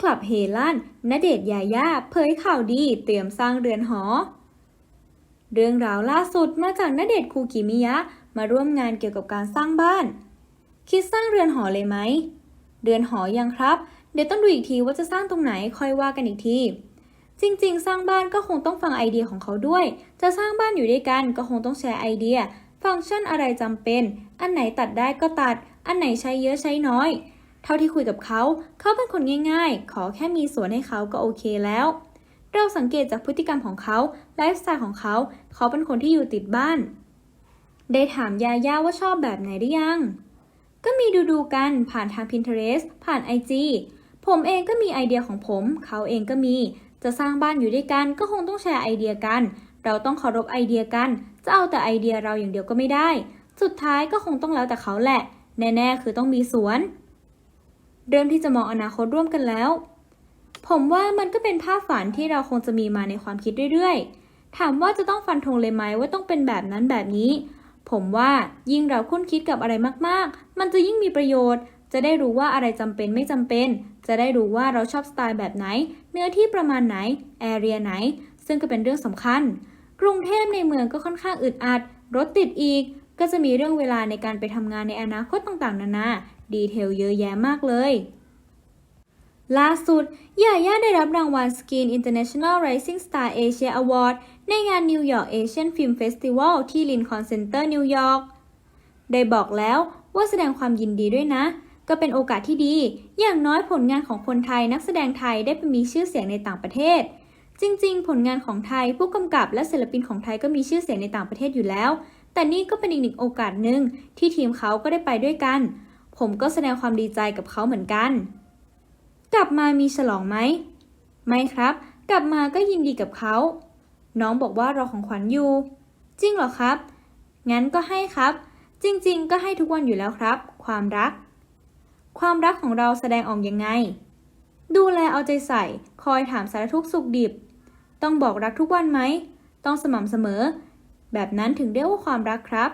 คลับเฮลั่นณเดชน์ยายาเผยข่าวดีเตรียมสร้างเรือนหอ เรื่องราวล่าสุดมาจากณเดชน์คูกิมิยะ มาร่วมงานเกี่ยวกับการสร้างบ้าน คิดสร้างเรือนหอเลยไหม เรือนหอยังครับ เดี๋ยวต้องดูอีกทีว่าจะสร้างตรงไหนค่อยว่ากันอีกที จริงๆ สร้างบ้านก็คงต้องฟังไอเดียของเขาด้วย จะสร้างบ้านอยู่ด้วยกันก็คงต้องแชร์ไอเดีย ฟังก์ชันอะไรจำเป็น อันไหนตัดได้ก็ตัด อันไหนใช้เยอะใช้น้อย เท่าที่คุยกับเขา เขาเป็นคนง่ายๆ ขอแค่มีสวนให้เขาก็โอเคแล้ว เราสังเกตจากพฤติกรรมของเขาไลฟ์สไตล์ของเขา เขาเป็นคนที่อยู่ติดบ้าน ได้ถามยาย่าว่าชอบแบบไหนหรือยัง ก็มีดูดูๆกันผ่านทาง Pinterest ผ่าน IG ผมเองก็มีไอเดียของผม เขาเองก็มี จะสร้างบ้านอยู่ด้วยกันก็คงต้องแชร์ไอเดียกัน เราต้องเคารพไอเดียกัน จะเอาแต่ไอเดียเราอย่างเดียวก็ไม่ได้ สุดท้ายก็คงต้องแล้วแต่เขาแหละ แน่ๆ คือต้องมีสวน เริ่มที่จะมองอนาคตร่วมกันแล้ว ผมว่ามันก็เป็นภาพฝันที่เราคงจะมีมาในความคิดเรื่อยๆ ถามว่าจะต้องฟันธงเลยไหมว่าต้องเป็นแบบนั้นแบบนี้ ผมว่ายิ่งเราคุ้นคิดกับอะไรมากๆ มันจะยิ่งมีประโยชน์ จะได้รู้ว่าอะไรจำเป็นไม่จำเป็น จะได้รู้ว่าเราชอบสไตล์แบบไหน เนื้อที่ประมาณไหน แอเรียไหน ซึ่งก็เป็นเรื่องสำคัญ กรุงเทพในเมืองก็ค่อนข้างอึดอัด รถติดอีก ก็จะมีเรื่องเวลาในการไปทำงานในอนาคตต่างๆ นานา ดีเทลเยอะแยะมากเลย ล่าสุดยาย่าได้รับรางวัล Skin International Rising Star Asia Award ในงาน New York Asian Film Festival ที่ Lincoln Center นิวยอร์กได้บอกแล้วว่าแสดงความยินดีด้วยนะ ก็เป็นโอกาสที่ดี อย่างน้อยผลงานของคนไทยนักแสดงไทยได้ไปมีชื่อเสียงในต่างประเทศจริงๆ ผลงานของไทยผู้กำกับและศิลปินของไทยก็มีชื่อเสียงในต่างประเทศอยู่แล้ว แต่นี่ก็เป็นอีกหนึ่งโอกาสหนึ่งที่ทีมเขาก็ได้ไปด้วยกัน ผมก็แสดงความดีใจกับเขาเหมือนกัน กลับมามีฉลองไหม ไม่ครับ กลับมาก็ยินดีกับเขา น้องบอกว่ารอของขวัญอยู่ จริงเหรอครับ งั้นก็ให้ครับ จริง ๆ ก็ให้ทุกวันอยู่แล้วครับ ความรัก ความรักของเราแสดงออกยังไง ดูแลเอาใจใส่ คอยถามสารทุกข์สุขดิบ ต้องบอกรักทุกวันไหม ต้องสม่ำเสมอ แบบนั้นถึงเรียกว่าความรักครับ